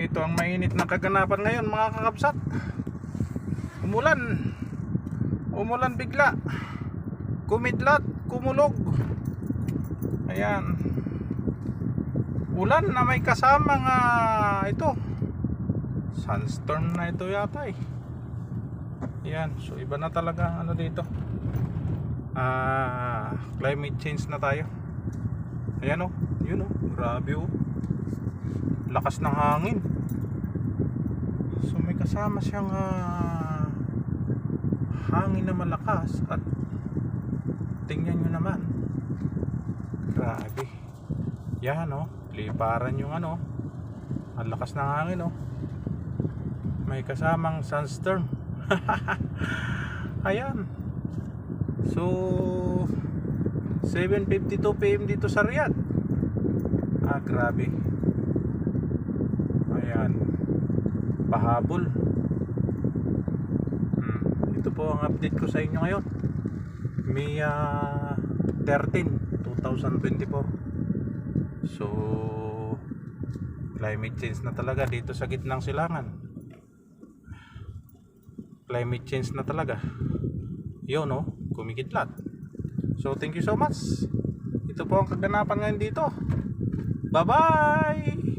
Ito ang mainit na kaganapan ngayon mga kakapsat. Umulan. Umulan bigla. Kumidlat, kumulog. Ayan. Ulan na may kasamang ah, ito. Sunstorm na ito yata eh. Ayan, so iba na talaga ano dito. Ah, climate change na tayo. Ayan oh, yun oh, grabe oh. Lakas ng hangin. So may kasama siyang ah, hangin na malakas at tingnan nyo naman. Grabe. Yan oh, liparan yung ano. Ang lakas ng hangin oh. May kasamang sunstorm. Ayan. So 7.52 PM dito sa Riyadh. Ah, grabe. Ayan. Pahabol. Hmm. Ito po ang update ko sa inyo ngayon. May ah, 13, 2024. So, climate change na talaga dito sa gitnang silangan. Climate change na talaga. Yun, no? Kumikidlat. So, thank you so much. Ito po ang kaganapan ngayon dito. Bye-bye!